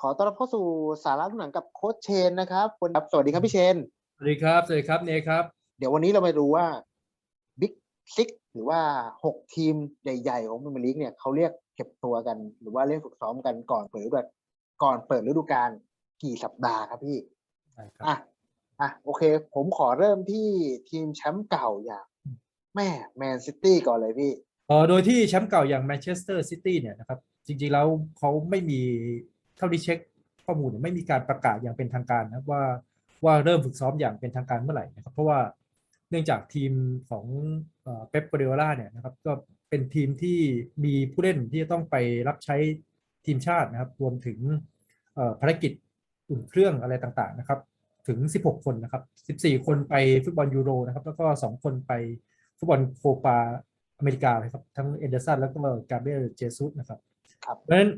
ขอต้อนรับเข้าสู่สาระลูกหนังกับโค้ชเชนนะครับวันครับ สวัสดีครับพี่เชน สวัสดีครับ สวัสดีครับเนครับ เดี๋ยววันนี้เรามาดูว่าบิ๊กซิกหรือว่าหกทีมใหญ่ๆ ของพรีเมียร์ลีกเนี่ยเขาเรียกเก็บตัวกัน หรือว่าเรียกฝึกซ้อมกันก่อนเปิดฤดูกาลก่อนเปิดฤดูกาลกี่สัปดาห์ครับพี่ได้ครับอะอะโอเค ผมขอเริ่มที่ทีมแชมป์เก่าอย่างแม่แมนซิตี้ก่อนเลยพี่เอ่อโดยที่แชมป์เก่าอย่างแมนเชสเตอร์ซิตี้เนี่ยนะครับจริงๆแล้วเขาไม่มี เท่าที่เช็คข้อมูลเนี่ยไม่มีการประกาศอย่างเป็นทางการนะว่าว่าเริ่มฝึกซ้อมอย่างเป็นทางการเมื่อไหร่นะครับ เพราะว่าเนื่องจากทีมของเป๊ปกวาร์ดิโอลาเนี่ยนะครับก็เป็นทีมที่มีผู้เล่นที่จะต้องไปรับใช้ทีมชาตินะครับ รวมถึงเอ่อภารกิจอุ่นเครื่องอะไรต่างๆนะครับ ถึง 16 คนนะครับ 14 คนไปฟุตบอลยูโรนะครับ แล้วก็ 2 คนไปฟุตบอลโคปาอเมริกานะครับ ทั้งเอนเดอร์สันแล้วก็กาเบรียลเจซุสนะครับครับเพราะฉะนั้น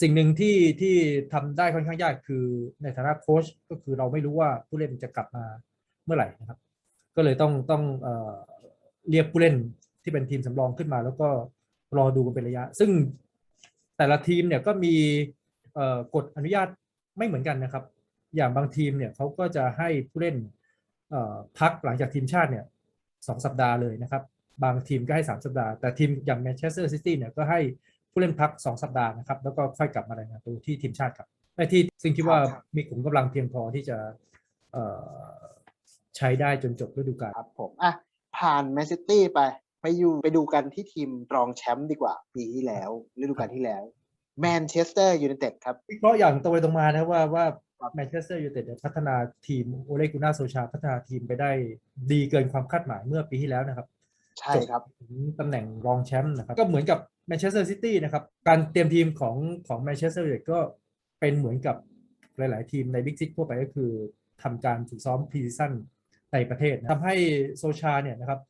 สิ่งหนึ่งที่ที่ทำได้ค่อนข้างยากคือในฐานะโค้ชก็คือเราไม่รู้ว่าผู้เล่นจะกลับมาเมื่อไหร่นะครับ ก็เลยต้องต้องเอเรียกผู้เล่นที่เป็นทีมสำรองขึ้นมา แล้วก็รอดูกันเป็นระยะ ซึ่งแต่ละทีมเนี่ยก็มีกฎอนุญาตไม่เหมือนกันนะครับ อย่างบางทีมเนี่ยเขาก็จะให้ผู้เล่นพักหลังจากทีมชาติเนี่ยสองสัปดาห์เลยนะครับ บางทีมก็ให้ 3 สัปดาห์ แต่ทีมอย่างแมนเชสเตอร์ซิตี้เนี่ยก็ให้ ผู้เล่นพัก2สัปดาห์นะครับ แล้วก็ค่อยกลับมารายงานตัวที่ทีมชาติครับไอ้ที่ซึ่งคิดว่าครับมีกลุ่มกำลังเพียงพอที่จะเอ่อใช้ได้จนจบฤดูกาลครับผมอะผ่านแมนซิตี้ไปไปอยู่ไปดูกันที่ทีมรองแชมป์ดีกว่า ปีที่แล้วฤดูกาลที่แล้วแมนเชสเตอร์ยูไนเต็ดครับวิเคราะห์อย่างตรงไปตรงมานะว่าว่าครับแมนเชสเตอร์ยูไนเต็ดพัฒนาทีมโอเลกุน่าโซชาพัฒนาทีมไปได้ดีเกินความคาดหมายเมื่อปีที่แล้วนะครับ ใช่ครับถึงตำแหน่งรองแชมป์นะครับ ก็เหมือนกับแมนเชสเตอร์ซิตี้นะครับ การเตรียมทีมของของแมนเชสเตอร์ยูไนเต็ดก็เป็นเหมือนกับหลาย ๆ ทีมในบิ๊กซิกทั่วไปก็คือทำการฝึกซ้อมพรีซีซั่นในประเทศนะทำให้โซชาเนี่ยนะครับ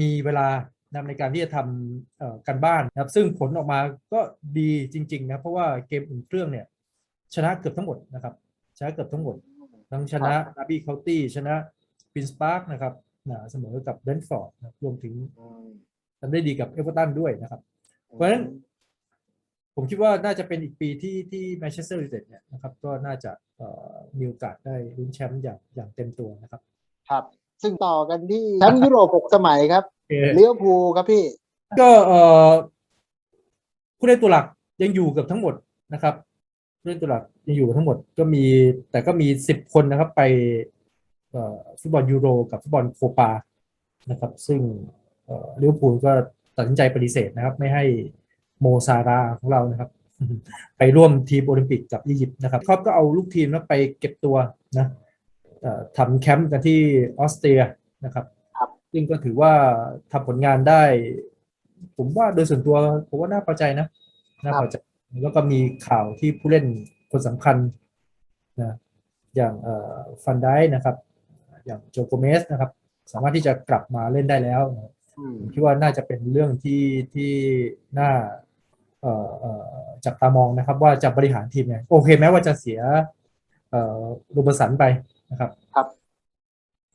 มีเวลานำในการที่จะทำเอ่อกันบ้านนะครับ ซึ่งผลออกมาก็ดีจริง ๆ นะ เพราะว่าเกมอุ่นเครื่องเนี่ย ชนะเกือบทั้งหมดนะครับ ชนะเกือบทั้งหมด ทั้งชนะนาบีเคาตี้ชนะปินสปาร์กนะครับนะ เสมอกับเบนฟอร์ดนะครับรวมถึงอืมทำได้ดีกับเอเวอร์ตันด้วยนะครับ เพราะฉะนั้นผมคิดว่าน่าจะเป็นอีกปีที่ที่แมนเชสเตอร์ยูไนเต็ดเนี่ยนะครับก็น่าจะเอ่อมีโอกาสได้ลุ้นแชมป์อย่างอย่างเต็มตัวนะครับ ครับ ซึ่งต่อกันที่แชมป์ยุโรปหกสมัยครับโอเคเลี้ยวภูลครับพี่ ก็เอ่อผู้เล่นตัวหลักยังอยู่เกับทั้งหมดนะครับผู้เล่นตัวหลักยังอยู่กับทั้งหมดก็มีแต่ก็มีสิบคนนะครับไปเอ่อ ฟุตบอลยูโร กับฟุตบอลโคปานะครับซึ่งเอ่อลิเวอร์พูลก็ตัดสินใจปฏิเสธนะครับ ไม่ให้โมซาราของเรานะครับ ไปร่วมทีมโอลิมปิกกับอียิปต์นะครับเขาก็เอาลูกทีมนะไปเก็บตัวนะเอ่อทำแคมป์กันที่ออสเตรียนะครับซึ่งก็ถือว่าทำผลงานได้ ผมว่าโดยส่วนตัวผมว่าน่าพอใจนะน่าพอใจแล้วก็มีข่าวที่ผู้เล่นคนสำคัญนะอย่างเอ่อฟันได้นะครับ อย่างโจโกเมสนะครับ สามารถที่จะกลับมาเล่นได้แล้วนะอืมผมคิดว่าน่าจะเป็นเรื่องที่ที่น่าเอ่อเอ่อจับตามองนะครับ ว่าจะบริหารทีมไงโอเคแม้ว่าจะเสียเอ่อโรเบร์ตสันไปนะครับ ครับ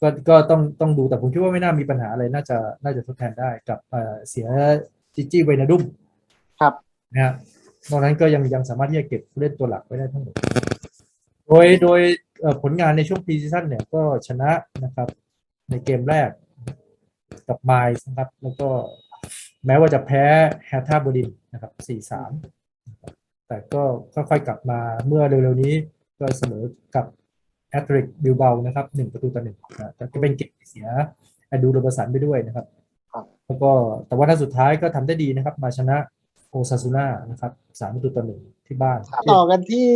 ก็ก็ต้องต้องดูแต่ผมคิดว่าไม่น่ามีปัญหาอะไรน่าจะน่าจะทดแทนได้กับเอ่อเสียจิจี้เวนาดุมครับนะฮะนอกนั้นก็ยังยังสามารถที่จะเก็บผู้เล่นตัวหลักไว้ได้ทั้งหมด โดยโดยเอ่อ ผลงานในช่วงปีซีซั่นเนี่ยก็ชนะนะครับในเกมแรกกับไมล์นะครับ แล้วก็แม้ว่าจะแพ้แฮท่าบดินนะครับ 4-3นะครับแต่ก็ค่อยๆกลับมาเมื่อเร็วๆนี้ก็เสมอกับแอตริกบิลเบานะครับหนึ่งประตูต่อหนึ่งนะแต่ก็เป็นเกมที่เสียแอดูโรเบอร์สันไปด้วยนะครับครับ แล้วก็แต่ว่าถ้าสุดท้ายก็ทำได้ดีนะครับ มาชนะโอ ซาซูน่านะครับสามประตูต่อหนึ่งที่บ้าน ต่อกันที่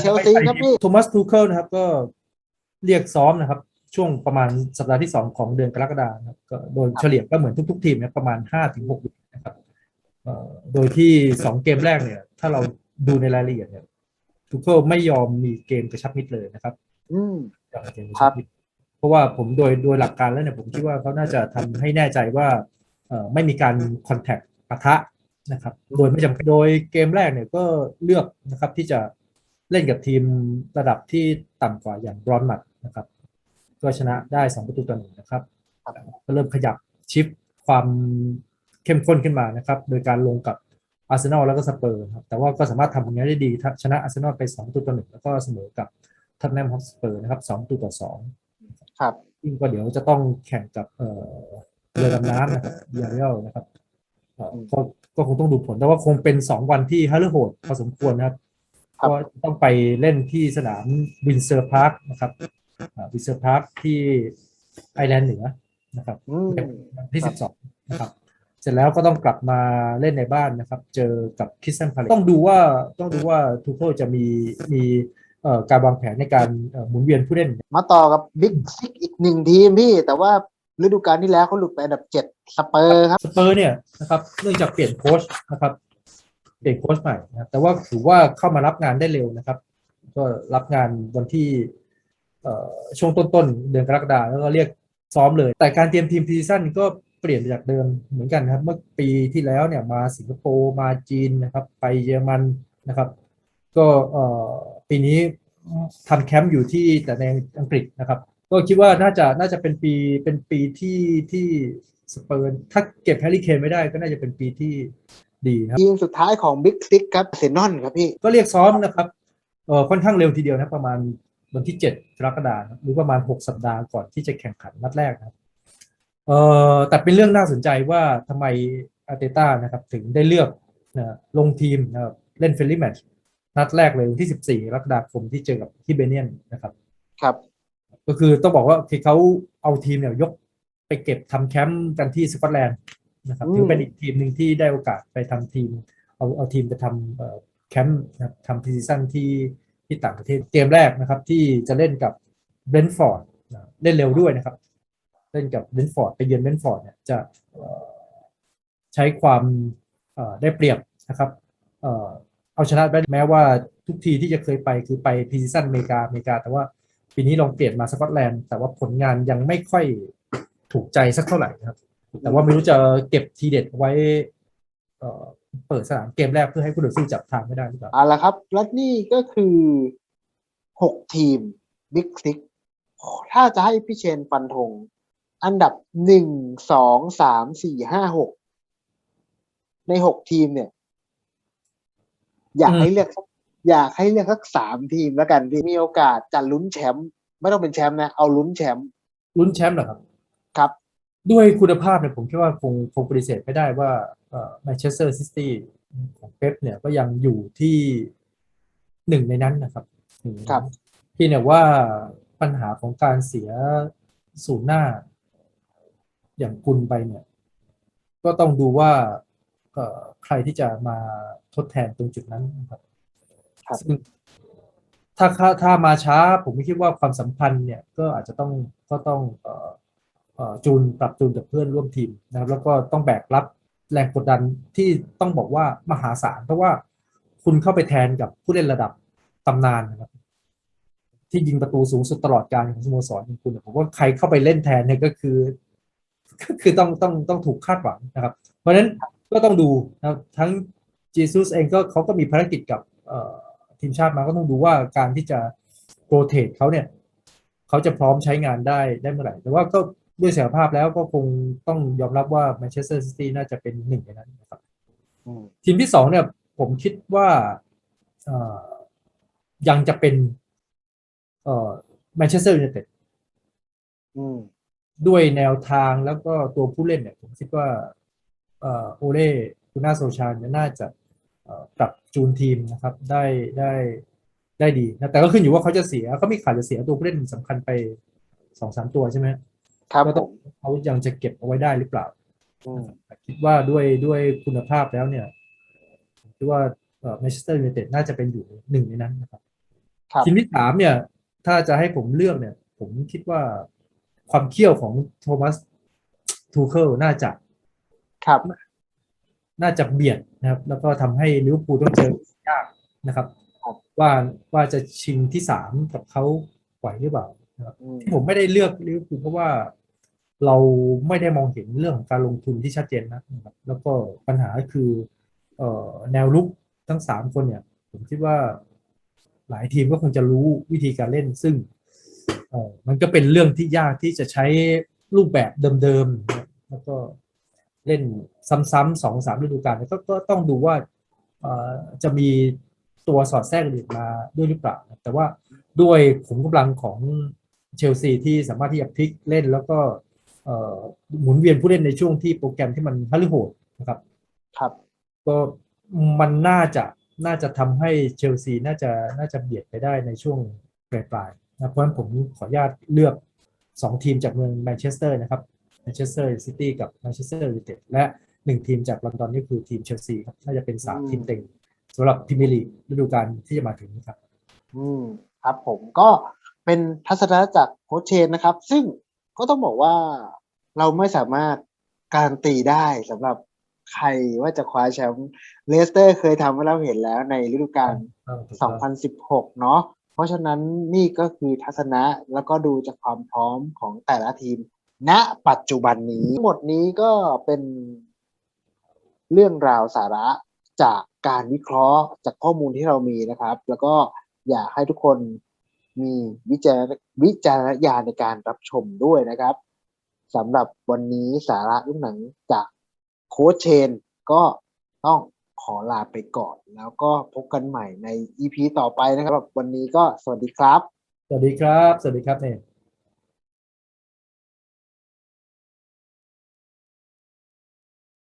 เชลซีครับพี่ โทมัสทูเคิลนะครับก็เรียกซ้อมนะครับ ช่วงประมาณสัปดาห์ที่สองของเดือนกรกฎาคมนะครับก็โดยเฉลี่ยก็เหมือนทุก ๆ ทีมนะประมาณห้าถึงหกนะครับเอ่อโดยที่สองเกมแรกเนี่ย ถ้าเราดูในรายละเอียดเนี่ยทูเคิลไม่ยอมมีเกมกระชับมิดเลยนะครับ อืมอย่างเกมกระชับมิดเพราะว่าผมโดยโดยหลักการแล้วเนี่ยผมคิดว่าเขาน่าจะทำให้แน่ใจว่าเอ่อไม่มีการคอนแทคปะทะ นะครับ โดยไม่จำเป็นโดยเกมแรกเนี่ยก็เลือกนะครับที่จะเล่นกับทีมระดับที่ต่ำกว่าอย่างบรอนมัดนะครับ ก็ชนะได้สองประตูต่อหนึ่งนะครับ ก็เริ่มขยับชิปความเข้มข้นขึ้นมานะครับ โดยการลงกับอาร์เซนอลแล้วก็สเปอร์ครับแต่ว่าก็สามารถทำผลงานได้ดีถ้าชนะอาร์เซนอลไป2ตัวต่อหนึ่งแล้วก็เสมอกับท็อตแนมฮอตสเปอร์นะครับ2ตัวต่อสองครับซึ่งก็เดี๋ยวจะต้องแข่งกับเอ่อเรือดำน้ำนะครับเบียร์เรียลนะครับเอ่อ ก็ก็คงต้องดูผล แต่ว่าคงเป็น2วันที่ฮัลเลอร์โหดพอสมควรนะครับครับก็ต้องไปเล่นที่สนามวินเซอร์พาร์คนะครับวินเซอร์พาร์คที่ไอร์แลนด์เหนือนะครับอืมวันที่ครับ12นะครับเสร็จแล้วก็ต้องกลับมาเล่นในบ้านนะครับ เจอกับคิสซันพาเลต้องดูว่าต้องดูว่าทูเคิลจะมีมีเอ่อการวางแผนในการเอ่อหมุนเวียนผู้เล่น มาต่อกับบิ๊กซิกอีกหนึ่งทีมพี่ แต่ว่า ฤดูกาลที่แล้วเขาหลุดไปอันดับเจ็ดสเปอร์ครับสเปอร์เนี่ยนะครับเนื่องจากเปลี่ยนโค้ชนะครับเปลี่ยนโค้ชใหม่นะครับแต่ว่าถือว่าเข้ามารับงานได้เร็วนะครับ ก็รับงานวันที่เอ่อช่วงต้นๆเดือนกรกฎาแล้วก็เรียกซ้อมเลย แต่การเตรียมทีมซีซั่นก็เปลี่ยนไปจากเดิมเหมือนกันครับ เมื่อปีที่แล้วเนี่ยมาสิงคโปร์มาจีนนะครับ ไปเยอรมันนะครับ ก็เอ่อปีนี้ทำแคมป์อยู่ที่แต่ในอังกฤษนะครับ ก็คิดว่าน่าจะน่าจะเป็นปีเป็นปีที่ที่สเปอร์ถ้าเก็บแฮร์รี่เคนไม่ได้ก็น่าจะเป็นปีที่ดีนะครับทีมสุดท้ายของบิ๊กซิกครับเซนอนครับพี่ก็เรียกซ้อมนะครับเอ่อค่อนข้างเร็วทีเดียวนะประมาณวันที่ 7 กรกฎาคมหรือประมาณ 6 สัปดาห์ก่อนที่จะแข่งขันนัดแรกนะครับเอ่อแต่เป็นเรื่องน่าสนใจว่าทำไมอาร์เตต้านะครับถึงได้เลือกนะลงทีมนะครับเล่นเฟรนลี่แมตช์นัดแรกเลยวันที่ 14กรกฎาคมที่เจอกับที่เบเนียนนะครับ ครับ ก็คือต้องบอกว่าคือเขาเอาทีมเนี่ยยกไปเก็บทำแคมป์กันที่สกอตแลนด์นะครับอืมถือเป็นอีกทีมหนึ่งที่ได้โอกาสไปทำทีม เอาเอาทีมไปทำเอ่อแคมป์นะครับทำพรีซีซั่นที่ที่ต่างประเทศเกมแรกนะครับ ที่จะเล่นกับเบรนท์ฟอร์ดเล่นเร็วด้วยนะครับ เล่นกับเบรนท์ฟอร์ดไปเยือนเบรนท์ฟอร์ดเนี่ยจะเอ่อใช้ความเอ่อได้เปรียบนะครับเอ่อเอาชนะได้แม้ว่าทุกทีที่จะเคยไปคือไปพรีซีซั่นอเมริกาอเมริกา แต่ว่า ปีนี้ลองเปลี่ยนมาสกอตแลนด์แต่ว่าผลงานยังไม่ค่อยถูกใจสักเท่าไหร่นะครับ แต่ว่าไม่รู้จะเก็บทีเด็ดไว้เปิดสนามเกมแรกเพื่อให้ผู้ตัดสินจับทางไม่ได้หรือเปล่าเอาละครับ และนี่ก็คือหกทีมบิ๊กซิกถ้าจะให้พี่เชนฟันธงอันดับหนึ่งสองสามสี่ห้าหกในหกทีมเนี่ย อยากให้เลือกสัก อยากให้เลือกสักสามทีมแล้วกันที่มีโอกาสจะลุ้นแชมป์ไม่ต้องเป็นแชมป์นะ เอาลุ้นแชมป์ลุ้นแชมป์เหรอครับ ครับ ด้วยคุณภาพเนี่ยผมคิดว่าคงคงปฏิเสธไม่ได้ว่าแมนเชสเตอร์ซิตี้ของเป๊ปเนี่ยก็ยังอยู่ที่หนึ่งในนั้นนะครับหนึ่งในนั้นครับพี่เนี่ยว่าปัญหาของการเสียศูนย์หน้า อย่างกุลไปเนี่ย ก็ต้องดูว่าเอ่อใครที่จะมาทดแทนตรงจุดนั้นนะครับครับ ซึ่งถ้าถ้ามาช้า ผมไม่คิดว่าความสัมพันธ์เนี่ยก็อาจจะต้องก็ต้องออจูนปรับจูนกับเพื่อนร่วมทีมนะครับ แล้วก็ต้องแบกรับแรงกดดันที่ต้องบอกว่ามหาศาลเพราะว่าคุณเข้าไปแทนกับผู้เล่นระดับตำนานนะครับ ที่ยิงประตูสูงสุดตลอดการของสโมสรของคุณผมว่าใครเข้าไปเล่นแทนเนี่ยก็คือ ก็คือต้องต้องต้องถูกคาดหวังนะครับ เพราะฉะนั้นก็ต้องดูนะครับทั้งจีซุสเองก็เขาก็มีภารกิจกับเอ่อ ทีมชาติมาก็ต้องดูว่าการที่จะโรเตทเขาเนี่ยเขาจะพร้อมใช้งานได้ได้เมื่อไหร่ แต่ว่าก็ด้วยศักยภาพแล้วก็คงต้องยอมรับว่าแมนเชสเตอร์ซิตี้น่าจะเป็นหนึ่งในนั้นนะครับอืมทีมที่สองเนี่ย ผมคิดว่าเอ่อยังจะเป็นเอ่อแมนเชสเตอร์ยูไนเต็ดอืมด้วยแนวทางแล้วก็ตัวผู้เล่นเนี่ย ผมคิดว่าเอ่อโอเล่คุณน่าโซชาเนี่ยน่าจะเอ่อ ปรับจูนทีมนะครับได้ได้ได้ดีนะแต่ก็ขึ้นอยู่ว่าเขาจะเสียเขามีขาดจะเสียตัวผู้เล่นสำคัญไปสองสามตัวใช่ไหมครับก็ผต้องมเขายังจะเก็บเอาไว้ได้หรือเปล่าอืมแต่คิดว่าด้วยด้วยคุณภาพแล้วเนี่ยผมคิดว่าเอ่อแมนเชสเตอร์ยูไนเต็ดน่าจะเป็นอยู่หนึ่งในนั้นนะครับครับทีมที่สามเนี่ย ถ้าจะให้ผมเลือกเนี่ย ผมคิดว่าความเขี้ยวของโทมัสทูเคิลน่าจะครับ น่าจะเบียดนะครับ แล้วก็ทำให้ลิเวอร์พูลต้องเจอยากนะครับครับ ว่าว่าจะชิงที่สามกับเขาไหวหรือเปล่านะครับอืมที่ผมไม่ได้เลือกลิเวอร์พูลเพราะว่าเราไม่ได้มองเห็นเรื่องของการลงทุนที่ชัดเจนนะครับ แล้วก็ปัญหาคือเอ่อแนวลุกทั้งสามคนเนี่ย ผมคิดว่าหลายทีมก็คงจะรู้วิธีการเล่นซึ่งเอ่อมันก็เป็นเรื่องที่ยากที่จะใช้รูปแบบเดิมๆนะแล้วก็เล่น ซ้ำๆสองสามฤดูกาลก็ก็ต้องดูว่าเอ่อจะมีตัวสอดแทรกอื่นมาด้วยหรือเปล่า แต่ว่าด้วยขุมกำลังของเชลซีที่สามารถที่จะพลิกเล่นแล้วก็เอ่อหมุนเวียนผู้เล่นในช่วงที่โปรแกรมที่มันฮัลโหดนะครับ ครับ ก็มันน่าจะน่าจะทำให้เชลซีน่าจะน่าจะเบียดไปได้ในช่วงปลายๆนะเพราะฉะนั้นผมขออนุญาตเลือก 2 ทีมจากเมืองแมนเชสเตอร์นะครับแมนเชสเตอร์ซิตี้กับแมนเชสเตอร์ยูไนเต็ดและ 1ทีมจากลอนดอนนี่คือทีมเชลซีครับน่าจะเป็นอืม3ทีมเต็งสำหรับพรีเมียร์ลีกฤดูกาลที่จะมาถึงนี้ครับ อืมครับผมก็เป็นทัศนะจากโค้ชเชนนะครับ ซึ่งก็ต้องบอกว่าเราไม่สามารถการันตีได้สำหรับใครว่าจะคว้าแชมป์เลสเตอร์เคยทำให้เราเห็นแล้วในฤดูกาล 2016 เนาะเพราะฉะนั้นนี่ก็คือทัศนะแล้วก็ดูจากความพร้อมของแต่ละทีม ณปัจจุบันนี้ทั้งหมดนี้ก็เป็น เรื่องราวสาระจากการวิเคราะห์จากข้อมูลที่เรามีนะครับ แล้วก็อยากให้ทุกคนมีวิจารวิจารณญาณในการรับชมด้วยนะครับสำหรับวันนี้สาระเรื่องหนังจากโค้ชเชน ก็ต้องขอลาไปก่อน แล้วก็พบกันใหม่ใน EP ต่อไปนะครับ วันนี้ก็สวัสดีครับ สวัสดีครับ สวัสดีครับเนี่ย